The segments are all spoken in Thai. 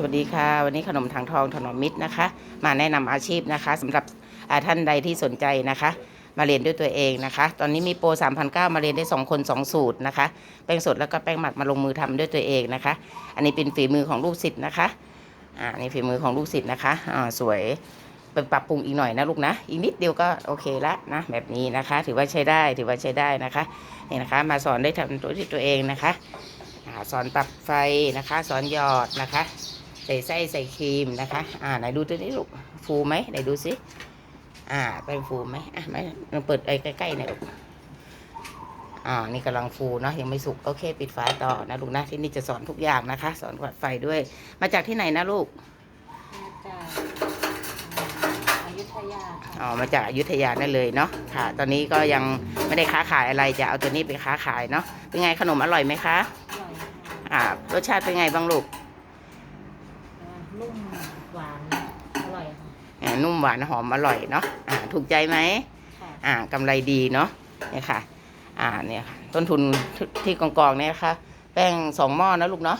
สวัสดีค่ะ วันนี้ขนมถังทองถนอมมิตรนะคะ มาแนะนำอาชีพนะคะสำหรับท่านใดที่สนใจนะคะ มาเรียนด้วยตัวเองนะคะ ตอนนี้มีโปร3,900มาเรียนได้ 2 คน 2 สูตรนะคะ แป้งสดแล้วก็แป้งหมักมาลงมือทำด้วยตัวเองนะคะ อันนี้เป็นฝีมือของลูกศิษย์นะคะอ่านี่ฝีมือของลูกศิษย์นะคะอ่าสวยไปปรับปรุงอีกหน่อยนะลูกนะ อีกนิดเดียวก็โอเคละนะแบบนี้นะคะ ถือว่าใช้ได้ถือว่าใช้ได้นะคะนี่นะคะ มาสอนได้ทำตัวที่ตัวเองนะคะสอนปรับไฟนะคะ สอนหยอดนะคะ ใส่ไส้ใส่ครีมนะคะ อ่าไหนดูตัวนี้ลูกฟูไหมไหนดูสิอ่าแป้งฟูไหมอะไม่ลองเปิดไอ้ใกล้ๆหน่อยลูกอ่านี่กำลังฟูเนาะยังไม่สุกโอเค ปิดฝาต่อนะลูกนะที่นี่จะสอนทุกอย่างนะคะ สอนวัดไฟด้วย มาจากที่ไหนนะลูกมาจากอยุธยาค่ะอ๋อมาจากอยุธยานั่นเลยเนาะค่ะ ตอนนี้ก็ยังไม่ได้ค้าขายอะไรจะเอาตัวนี้ไปค้าขายเนาะเป็นไงขนมอร่อยไหมคะอร่อยค่ะอ่ารสชาติเป็นไงบ้างลูกอ่า นุ่มหวานอร่อยค่ะอ่านุ่มหวานหอมอร่อยเนาะอ่าถูกใจไหมค่ะอ่ากำไรดีเนาะเนี่ยค่ะ อ่าเนี่ยค่ะต้นทุนที่ที่กองกองๆเนี่ยนะคะแป้งสองหม้อนะลูกเนาะ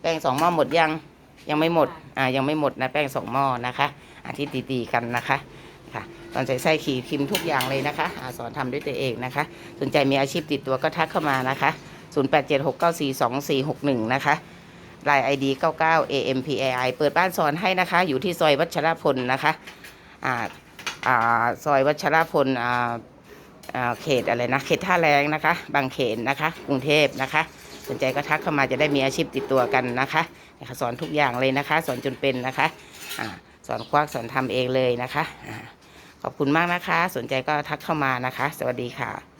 แป้งสองหม้อหมดยังยังไม่หมดอ่ายังไม่หมดนะแป้งสองหม้อนะคะอ่าที่ตีๆกันนะคะค่ะตอนใส่ไส้ขีครีมทุกอย่างเลยนะคะอาสอนทำด้วยตัวเองนะคะ สนใจมีอาชีพติดตัวก็ทักเข้ามานะคะ 0876942461 นะคะ ลาย ID 99 AMPAI เปิดบ้านสอนให้นะคะ อยู่ที่ซอยวัชรพลนะคะอ่าอ่าซอยวัชรพลอ่าเขตอะไรนะ เขตท่าแรงนะคะ บางเขนนะคะ กรุงเทพนะคะ สนใจก็ทักเข้ามาจะได้มีอาชีพติดตัวกันนะคะสอนทุกอย่างเลยนะคะ สอนจนเป็นนะคะอสอนควักสอนทำเองเลยนะคะอาขอบคุณมากนะคะ สนใจก็ทักเข้ามานะคะ สวัสดีค่ะ